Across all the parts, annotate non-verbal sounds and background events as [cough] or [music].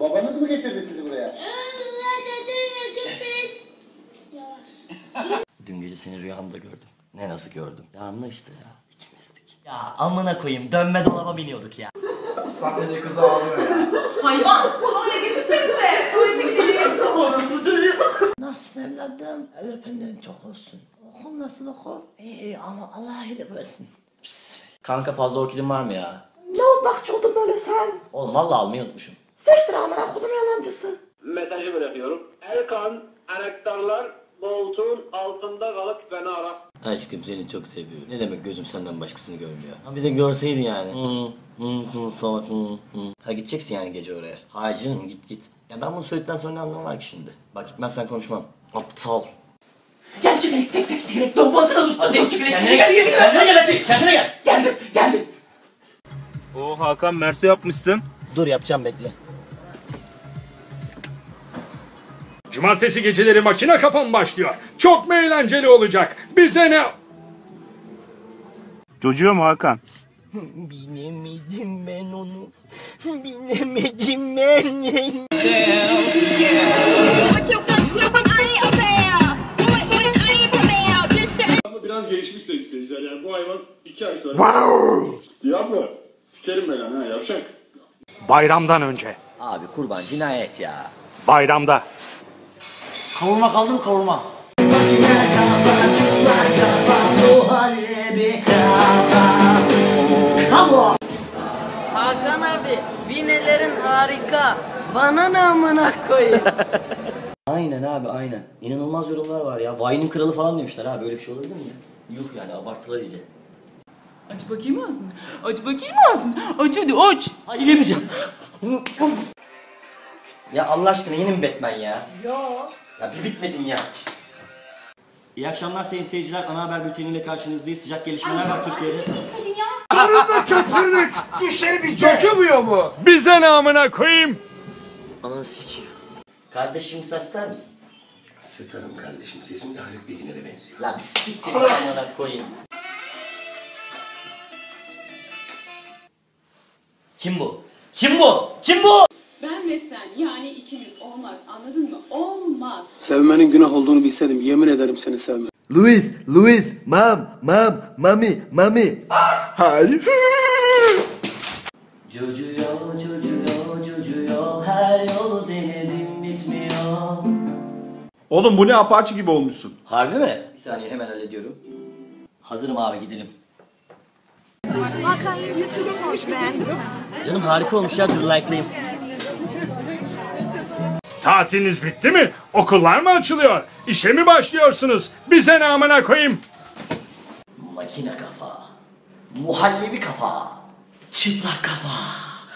Babanız mı getirdi sizi buraya? Dün gece seni rüyamda gördüm. Ne nasıl gördüm? Ya anla işte ya. ikimizdik. Ya amına koyayım dönme dolaba biniyorduk ya. Aslan beni kızı ağlıyor ya. Hayvan! Kolonya getirsenize! Tuvalete gidelim. Nasılsın evladım? El öpenlerin çok olsun. Okul nasıl okul? İyi iyi ama Allah iyilik versin. Pis. Kanka fazla orkidin var mı ya? Ne odakçı oldun böyle sen? Oğlum valla almayı unutmuşum. Sektir amına kodum yalancısı. mesajı bırakıyorum. Erkan, anahtarlar koltuğun altında kalıp beni ara. Aşkım seni çok seviyorum. Ne demek gözüm senden başkasını görmüyor. Ha bir de görseydin yani. Hı, hı, hı, salak, hı, hı. Ha gideceksin yani gece oraya. Hayır canım git git. Ya ben bunu söyledikten sonra ne anlamı var ki şimdi? Bak gitmezsen konuşmam. Aptal. Gel çökelek tek tek sigaret doğmasına usta tek çökelek. Kendine gel. Kendine gel hadi. Kendine gel. Geldim geldim. O Hakan Mersi yapmışsın. Dur yapacağım bekle. Cumartesi geceleri makine kafam başlıyor. Çok mu eğlenceli olacak? Bize ne? Çocuğum Hakan. Binemedim ben onu. Binemedim ben. Biraz gelişmiş sevgili seyirciler yani bu hayvan iki ay sonra... Wow! Diablo! Sikerim ben lan ha yavşak. Bayramdan önce. Abi kurban cinayet ya. Bayramda. Kavurma kaldı mı kavurma? Hakan abi, vinelerin harika. Bana ne amına koyayım. [laughs] Aynen abi aynen. İnanılmaz yorumlar var ya. Vine'in kralı falan demişler abi. Böyle bir şey olabilir mi? Yok yani abartılar iyice. Aç bakayım ağzını. Aç bakayım ağzını. Aç hadi aç. Hayır yemeyeceğim. ya Allah aşkına yine mi Batman ya? Yok. Ya bir bitmedin ya. İyi akşamlar sayın seyirciler. Ana haber bülteniyle karşınızdayız. Sıcak gelişmeler var Türkiye'de. Bize ne amına koyayım? Ananı sikeyim. Kardeşim sen ister misin? Sıtarım kardeşim. Sesim de Haluk Bilginer'e benziyor. La bir siktir amına koyayım. Kim bu? Kim bu? Kim bu? Ben ve sen yani ikimiz olmaz anladın mı? Olmaz. Sevmenin günah olduğunu bilseydim yemin ederim seni sevmem. Luis, Luis, mam, mam, mami, mami. Hayır. [laughs] Cocuyor, cocuyor, cocuyor Her yolu denedim bitmiyor Oğlum bu ne apaçı gibi olmuşsun. Harbi mi? Bir saniye hemen hallediyorum. Hazırım abi gidelim. Hakan yeni saçı olmuş beğendin mi? Canım harika olmuş ya dur like'layayım. Tatiliniz bitti mi? Okullar mı açılıyor? İşe mi başlıyorsunuz? Bize ne amına koyayım? Makine kafa. Muhallebi kafa. Çıplak kafa.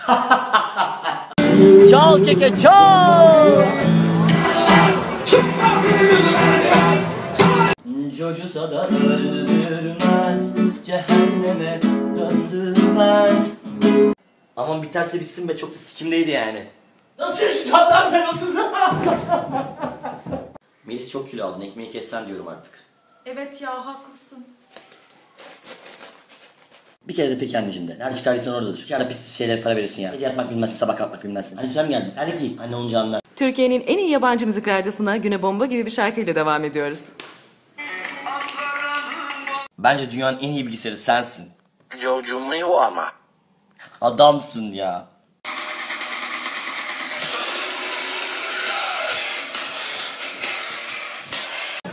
[laughs] çal keke çal. Cocusa da öldürmez, cehenneme döndürmez. Aman biterse bitsin be çok da sikimdeydi yani. Nasıl yaşayacağım ben ben nasıl? [laughs] Melis çok kilo aldın ekmeği kessen diyorum artık. Evet ya haklısın. Bir kere de peki anneciğim de. Nerede çıkardıysan oradadır. Dışarıda pis pis şeylere para veriyorsun ya. Gece yatmak bilmezsin, sabah kalkmak bilmezsin. Hani sen mi geldin? Hadi ki. Anne olunca anlar. Türkiye'nin en iyi yabancı müzik radyosuna güne bomba gibi bir şarkıyla devam ediyoruz. Bence dünyanın en iyi bilgisayarı sensin. Çocuğumu ama. Adamsın ya.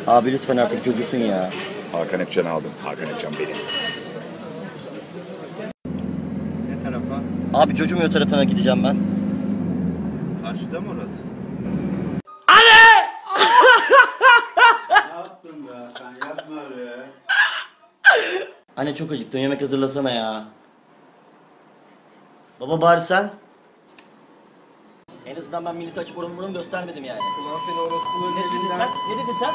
Abi lütfen artık çocuğusun ya. Hakan Epcan'ı aldım. Hakan Epcan benim. Ne tarafa? Abi çocuğum o tarafına gideceğim ben. Karşıda mı orası? Anne çok acıktım yemek hazırlasana ya. Baba bari sen. En azından ben milleti açıp oranı buranı göstermedim yani. Ulan seni orospulu ne dedin sen? Ne dedin sen?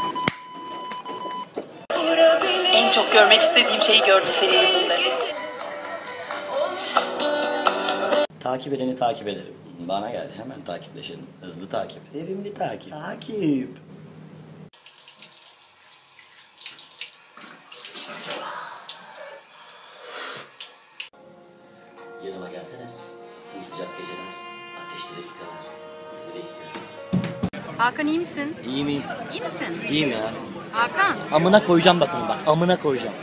En çok görmek istediğim şeyi gördüm senin yüzünden. Takip edeni takip ederim. Bana geldi hemen takipleşelim. Hızlı takip. Sevimli takip. Takip. Hakan iyi misin? İyi miyim? İyi misin? İyiyim ya. Hakan. Amına koyacağım bakın bak. Amına koyacağım.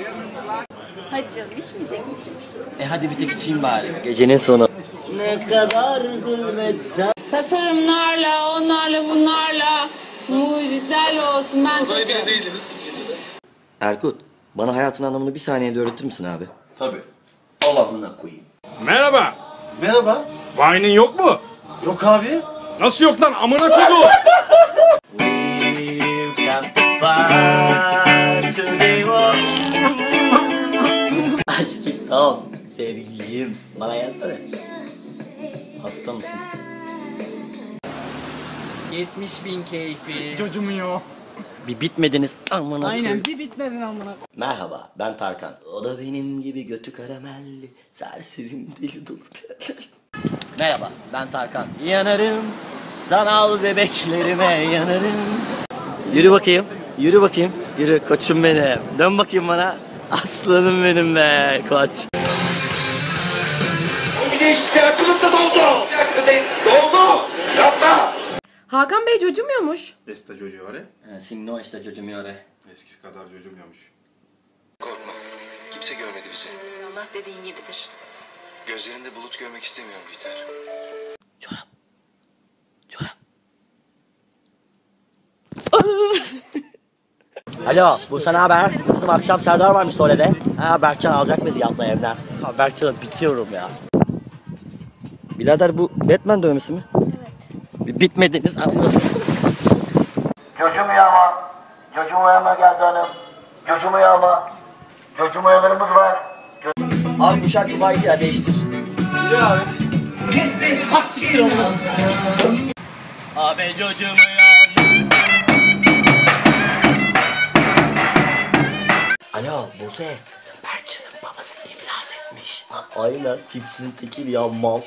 Hadi canım içmeyecek misin? E hadi bir tek içeyim bari. Gecenin sonu. Ne kadar zulmetsem. Tasarımlarla, onlarla, bunlarla, mucitlerle olsun ben tabii. Erkut, bana hayatın anlamını bir saniyede öğretir misin abi? Tabii. Al amına koyayım. Merhaba. Merhaba. Vine'in yok mu? Yok abi. Nasıl yok lan amına koydu? Aşkım, sevgilim. Bana yazsana. Hasta mısın? 70 bin keyfi. Cocumuyor. Bir bitmediniz amına Aynen bir bitmedin amına. Merhaba ben Tarkan. O da benim gibi götü karamelli. Serserim deli dolu. Merhaba ben Tarkan. Yanarım sanal bebeklerime yanarım. Yürü bakayım. Yürü bakayım. Yürü koçum benim. Dön bakayım bana. Aslanım benim be koç. Bir de işte aklımda doldu. Doldu. Yapma. Hakan Bey cocumuyormuş. Esta Giorgiore. Şimdi no işte çocuğum yore. Eskisi kadar cocumuyormuş. Korkma. Kimse görmedi bizi. Allah dediğin gibidir. Gözlerinde bulut görmek istemiyorum Bihter. [laughs] Alo, bu sana haber? Bizim akşam Serdar varmış Sole'de. Ha Berkcan alacak bizi yatla evden. Ha Berkcan'ı bitiyorum ya. Birader bu Batman dövmesi mi? Evet. Bitmediniz anladım. Cocumuyor ama. Cocumuyama geldi hanım. Cocumuyor ama. Cocumuyalarımız var. Abi bu şarkı baydı ya değiştir. Ya abi. Ha siktir onu. Abi cocumuyor. Alo Buse. Kızım Berkcan'ın babası iflas etmiş. Aynen tipsin tekil ya mal.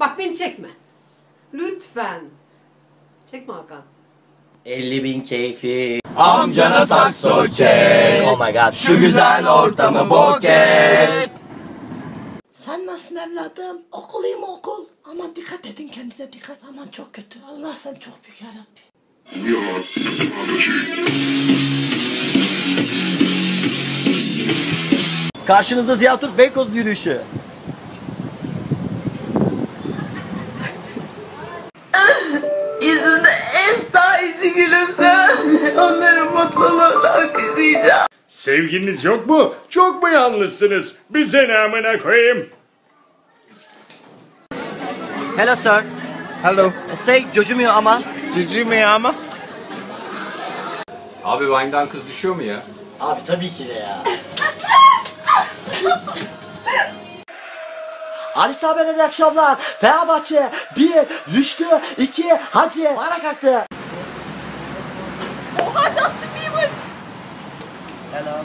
Bak beni çekme. Lütfen. Çekme Hakan. 50 bin keyfi. Amcana sakso çek. Oh my god. Şu güzel ortamı bok et. Sen nasılsın evladım? Okuluyum okul. Aman dikkat edin kendinize dikkat. Aman çok kötü. Allah sen çok büyük yarabbim. Karşınızda Ziya Türk Beykoz yürüyüşü. Sahici gülümse. [laughs] Onların mutluluğunu alkışlayacağım. Sevgiliniz yok mu? Çok mu yalnızsınız? Bize ne amına koyayım? Hello sir. Hello. Say cocumuyor ama. Cocumuyor ama. Abi Vine'dan kız düşüyor mu ya? Abi tabii ki de ya. Ali Sabi'den iyi akşamlar. Fenerbahçe 1, Rüştü 2, Hacı. Bana kalktı. Oha Justin Bieber. Hello.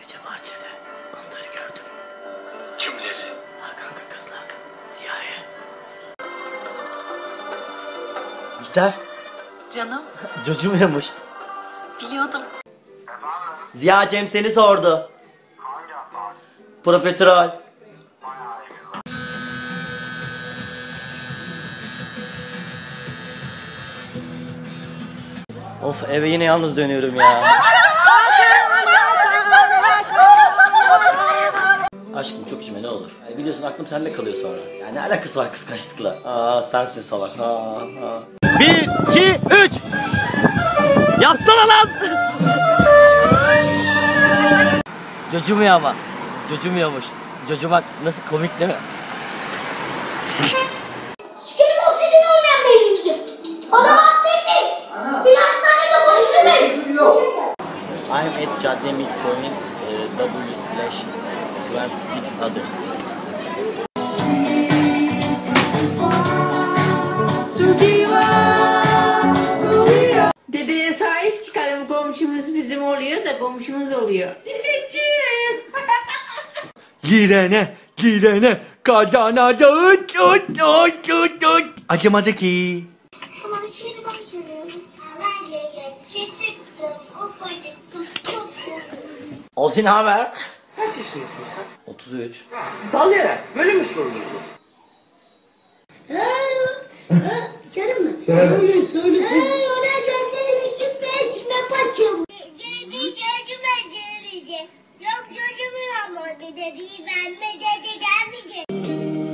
Gece bahçede onları gördüm. Kimleri? Hakan kızla Ziya'yı. Gitar Canım [laughs] cocumuyormuş. biliyordum. Ziya Cem seni sordu. Profiterol. Of eve yine yalnız dönüyorum ya. Aşkım çok içme ne olur. Yani biliyorsun aklım sende kalıyor sonra. Yani ne alakası var kıskançlıkla? Aa sensin salak. Aa, aa. Bir, iki, üç. Yapsana lan. Cocumuyor ama. Cocumuyormuş. Cocumak nasıl komik değil mi? Uh, W slash 26 others. Dedeye sahip çıkalım komşumuz bizim oluyor da komşumuz oluyor. Dedeciğim. [laughs] Girene, girene, kadana dağıt, dağıt, dağıt, dağıt, dağıt. Acımadı ki. Ama şimdi Olsun haber? Kaç yaşındasın sen? 33. Dalayarak böyle mi sorulur bu? Söyle mi? Söyle, söyle.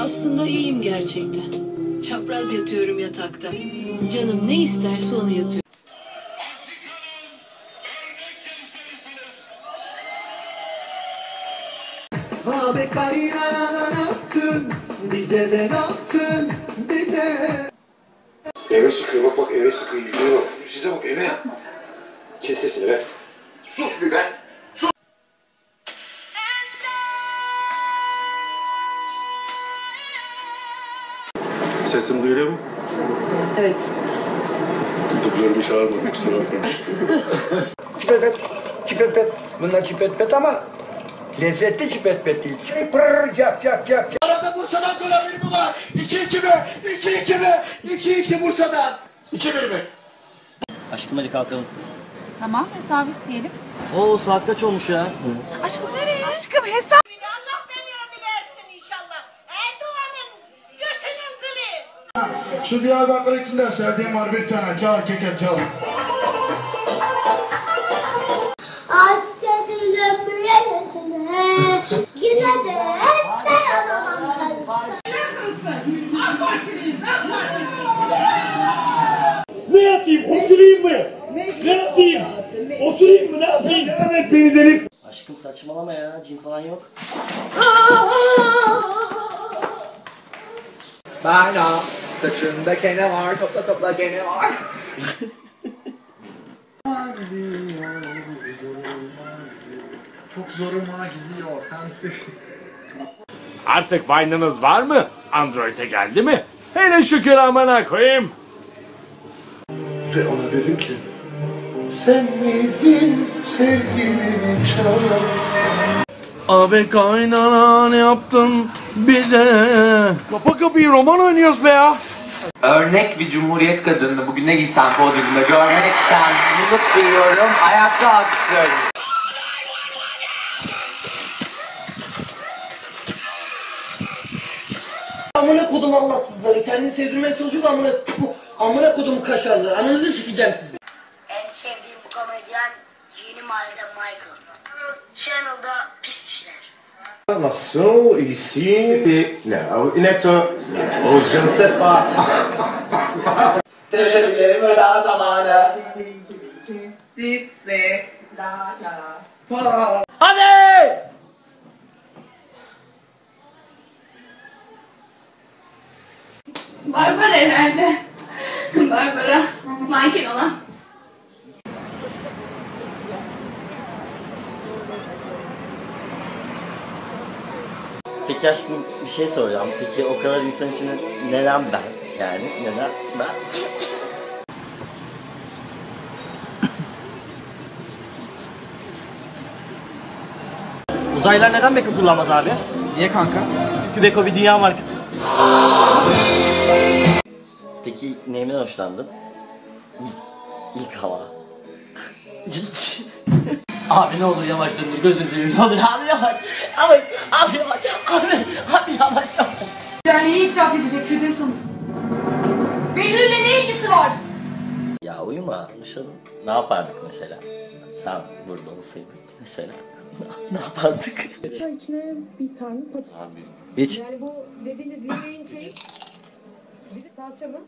Aslında iyiyim gerçekten. Çapraz yatıyorum yatakta. Canım ne isterse onu yapıyorum. Abi kaynanan atsın, bize de atsın, bize. Eve sıkıyor bak bak eve sıkıyor. Eve bak. Size bak eve. Kes sesini be. Sus bir be. Sus. Sesim duyuluyor mu? Evet. Dublörümü çağırmadım kusura bakma. [laughs] Çipepet, çipepet. Bunlar çipetpet ama lezzetli çipetpet değil. Pırr, cak cak cak. Arada Bursa'dan gol bir mi var? 2-2 mi? 2-2 mi? 2-2 Bursa'dan. 2-1 mi? Aşkım hadi kalkalım. Tamam ve servis diyelim. Oo saat kaç olmuş ya? Aşkım nereye? Aşkım hesap. Allah beni ömürlersin inşallah. Erdoğan'ın götünün kılı. Şu Diyarbakır içinde sevdiğim var bir tane. Çal keket çal. Beni deli. Aşkım saçmalama ya. Cin falan yok. Bana saçında kene var, topla topla kene var. Çok zoruma gidiyor sensiz. Artık Vine'ınız var mı? Android'e geldi mi? Hele şükür amına koyayım. Sen miydin sevgilimi çalan Abi kaynana ne yaptın bize? Kapa kapıyı roman oynuyoruz be ya. Örnek bir cumhuriyet kadını bugün ne giysem podyumda görmekten mutluluk duyuyorum. Ayakta alkışlıyorum. Amına kodum Allahsızları. Kendini sevdirmeye çalışıyor da amına... Amına kodum kaşarları. Ananızı sikeceğim sizi. En sevdiğim komedyen Yeni Mahallede Michael. Channel'da pis işler. Nasıl ici et now il est un oh je ne sais pas Televizyonum öyle zamanı. Dipsi. La la. Hadi! Barbara herhalde. Barbara. Michael olan. Peki aşkım bir şey soracağım. Peki o kadar insan içinde neden ben? Yani neden ben? Uzaylılar neden Beko kullanmaz abi? Niye kanka? Çünkü Beko bir dünya markası. Peki neyimden hoşlandın? İlk, ilk hava. İlk. [laughs] abi ne olur yavaş döndür gözünü seveyim ne olur abi yavaş. Abi, itiraf edecek Firdevs Hanım. Behlül'le ne ilgisi var? Ya uyuma konuşalım. Ne yapardık mesela? Sen burada olsaydın mesela. [laughs] ne yapardık? İçine bir tane patates. Abi. Hiç. Yani bu dediğiniz yemeğin şeyi. Bir de salça mı?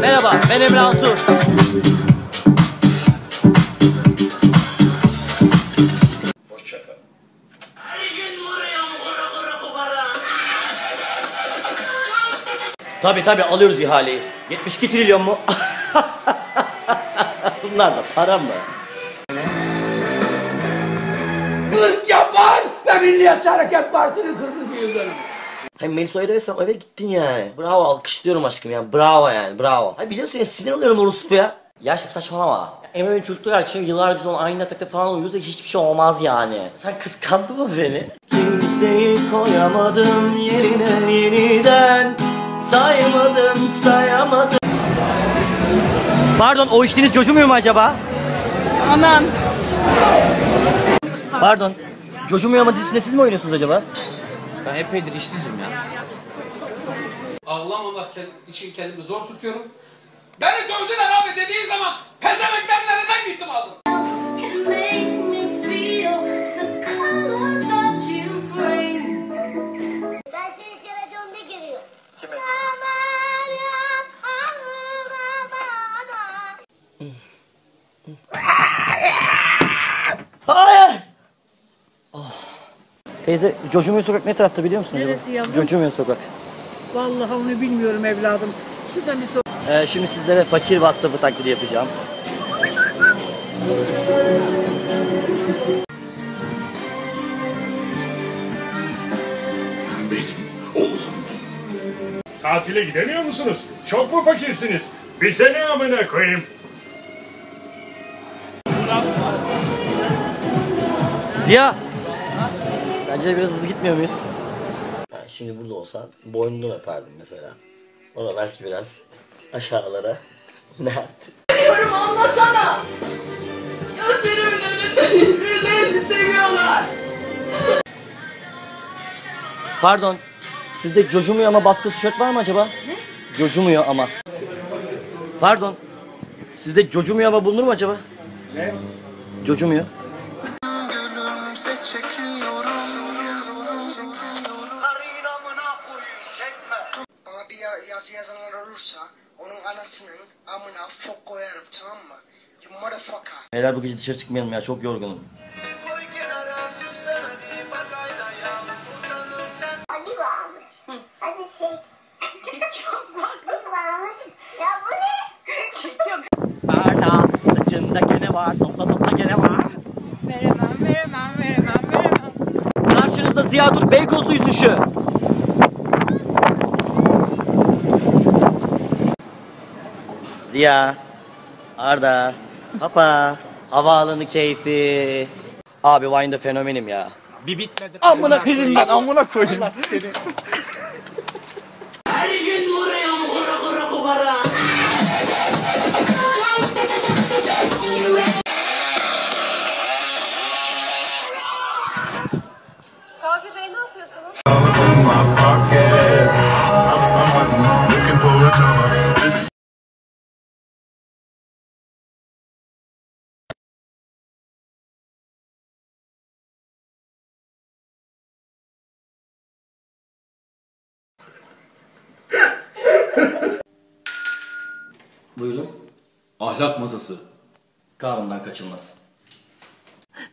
Merhaba ben Emre Altuğ. Tabi tabi alıyoruz ihaleyi. 72 trilyon mu? [laughs] Bunlar da para mı? Kılık yap! Milliyetçi Hareket Partisi'nin 40. yıl dönümü. Hayır Melis o eve sen o eve gittin yani. Bravo alkışlıyorum aşkım ya. Bravo yani bravo. Hayır biliyorsun ya sinir oluyorum orospuya. Ya şimdi saçmalama. Emre'nin çocukluğu arkadaşım yıllar biz onu aynı yatakta falan uyuyoruz da hiçbir şey olmaz yani. Sen kıskandın mı beni? Kimseyi koyamadım yerine yeniden. Saymadım sayamadım. Pardon o içtiğiniz coşumuyor mu acaba? Aman. Pardon. Coşumuyor mu dizisinde siz mi oynuyorsunuz acaba? Ben epeydir işsizim ya. Ağlamamak için kendimi zor tutuyorum. Beni dövdüler abi dediği zaman pezemeklerin elinden gittim aldım. Teyze Cocumuyor Sokak ne tarafta biliyor musun? acaba? Neresi yavrum? Cocumuyor Sokak. Vallahi onu bilmiyorum evladım. Şuradan bir sor. Ee, şimdi sizlere fakir WhatsApp'ı taklidi yapacağım. Tatile gidemiyor musunuz? Çok mu fakirsiniz? Bize ne amına koyayım? Ziya! Sence de biraz hızlı gitmiyor muyuz? Yani şimdi burada olsan boynundan öperdim mesela. O da belki biraz aşağılara inerdi. Diyorum anlasana. Gözlerimin önünde birbirlerini seviyorlar. Pardon. Sizde cocumuyor ama baskı tişört var mı acaba? Ne? Cocumuyor ama. Pardon. Sizde cocumuyor ama bulunur mu acaba? Ne? Cocumuyor. Beyler bu gece dışarı çıkmayalım ya çok yorgunum. Ali varmış. Hadi şey. Ali varmış. Ya bu ne? Barda saçında gene var topla topla gene var. Veremem, veremem, veremem, veremem. Karşınızda Ziya Dur Beykozlu yüzüşü. Ziya, Arda, Papa, havaalanı keyfi. Abi Vine'da fenomenim ya. Bir bitmedi. Amına koyayım ben, amına koyayım. Seni. Her gün vuruyorum kuru kuru kumara. Buyurun. Ahlak masası. Kanundan kaçılmaz.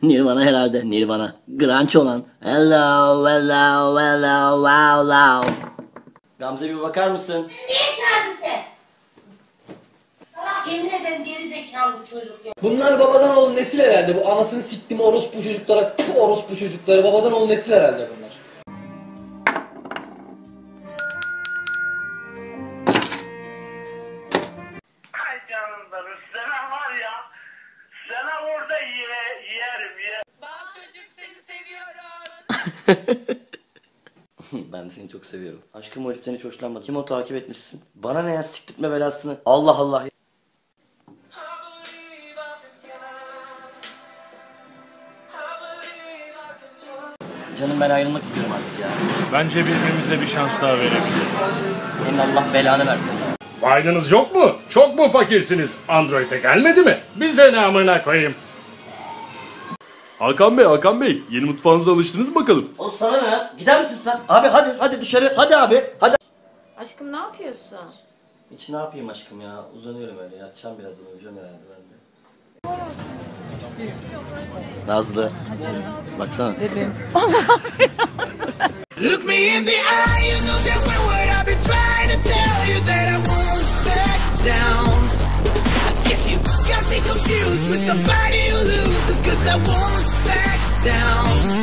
Nirvana herhalde. Nirvana. Grunge olan. Hello, hello, hello, wow, wow. Gamze bir bakar mısın? Niye çağırdın sen? Salak yemin ederim geri zekalı bu çocuk ya. Bunlar babadan oğul nesil herhalde. Bu anasını siktim orospu çocuklara, orospu çocukları. Babadan oğul nesil herhalde bunlar. [laughs] ben de seni çok seviyorum. Aşkım o heriften hiç hoşlanmadım. Kim o takip etmişsin? Bana ne ya siktirtme belasını. Allah Allah. Canım ben ayrılmak istiyorum artık ya. Bence birbirimize bir şans daha verebiliriz. Senin Allah belanı versin ya. Faydınız yok mu? Çok mu fakirsiniz? Android'e gelmedi mi? Bize ne amına koyayım? Hakan Bey, Hakan Bey. Yeni mutfağınıza alıştınız mı bakalım? Oğlum sana ne ya? Gider misin lütfen? Abi hadi hadi dışarı. Hadi abi. Hadi. Aşkım ne yapıyorsun? Hiç ne yapayım aşkım ya? Uzanıyorum öyle. Yatacağım birazdan. Uyuyacağım herhalde ben de. Nazlı. Baksana. Look me in the eye, you know that when what I've been trying to tell you that I won't back down. Confused with somebody who loses, cause I won't back down.